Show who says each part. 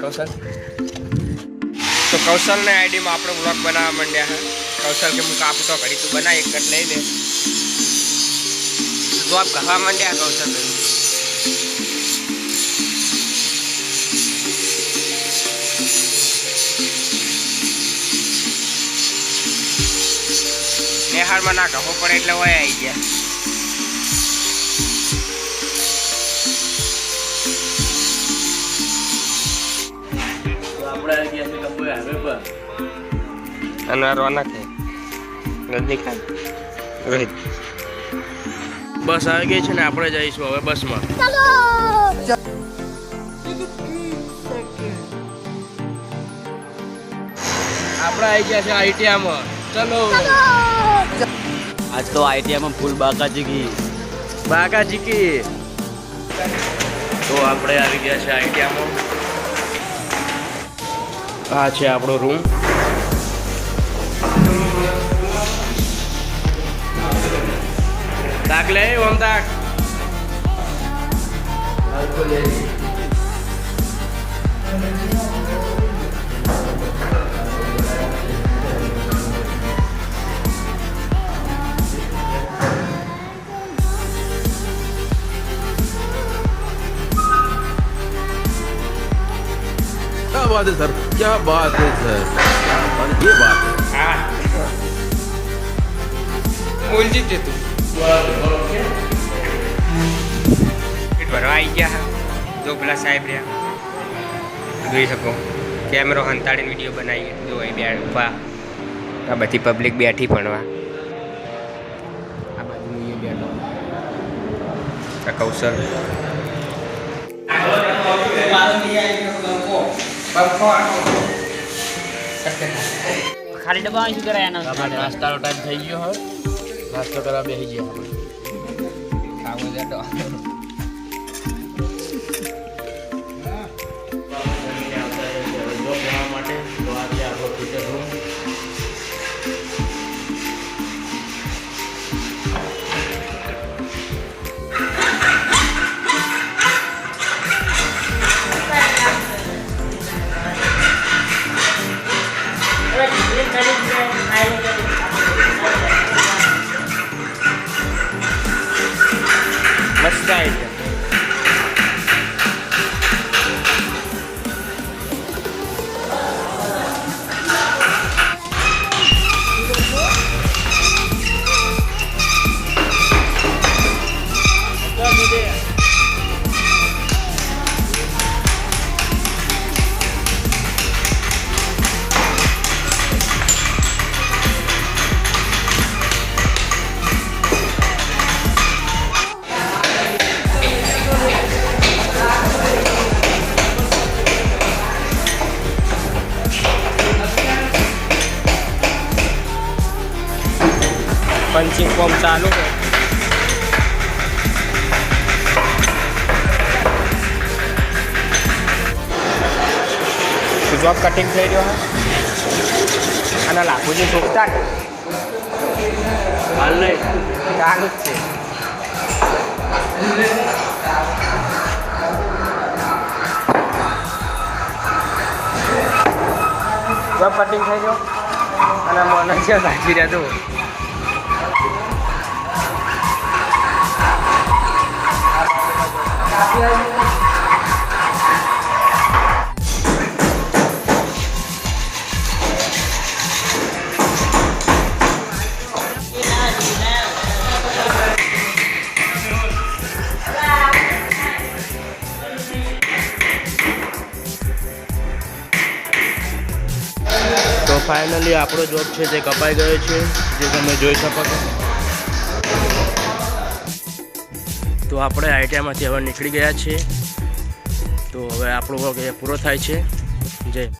Speaker 1: કૌશલ? તો કૌશલને આઈડીમાં આપણે બ્લોગ બનાવવા માંડ્યા હે. કૌશલ કે હું કાપું તો ઘડી તું બનાવી એક લઈ લે આપ કરવા માંડ્યા કૌશલ નેહાળમાં ના કહો પડે એટલે હોય આવી ગયા. અને રોનક રજનીકાંત રોહિત
Speaker 2: બસ આવી ગઈ છે ને આપણે જઈશું હવે બસમાં. આપણે આવી ગયા છે આઈટીઆમાં ચલો.
Speaker 3: આજ તો આઈટીઆઈમાં ફૂલ બાકા જીકી
Speaker 2: બાકા જીકી તો આપણે આવી ગયા છે આઈટીઆમાં આ છે આપણો રૂમ તાક લે ઓમ તાક
Speaker 4: વાત સર क्या बात है सर क्या बात ये बात है
Speaker 1: હા બોલજી જ તું પેટ ભરવા આવી ગયા છે જો પેલા સાહેબ રહ્યા જોઈ શકો કેમેરો હંતાડીને વિડીયો બનાવીએ જો અહીં બે ઊભા આ બધી પબ્લિક બેઠી ભણવા આ બાજુ હું અહીંયા બેઠો આ કૌશલ
Speaker 3: ખાલી ડબ્બા શું કરાય એના
Speaker 2: નાસ્તાનો ટાઈમ થઈ ગયો હવે. નાસ્તો કરવા બેસી ગયા. આપણે
Speaker 1: જતો
Speaker 2: માટે તો આજે આપણો ફીચર
Speaker 1: મસ્ત આવી પંચિંગ ફોર્મ ચાલુ જોબ કટિંગ થઈ રહ્યો હા અને લાખોજી ને
Speaker 2: હાલ નહીં.
Speaker 1: ચાલુ જ છે. કટિંગ થઈ ગયો? અને મને છે સાચી રહ્યા
Speaker 2: ફાઇનલી આપણો જોબ છે તે કપાઈ ગયો છે જે તમે જોઈ શકો છો. તો આપણે આઈટીઆઈમાંથી હવે નીકળી ગયા છીએ. તો હવે આપણો વર્ગ એ પૂરો થાય છે. જય.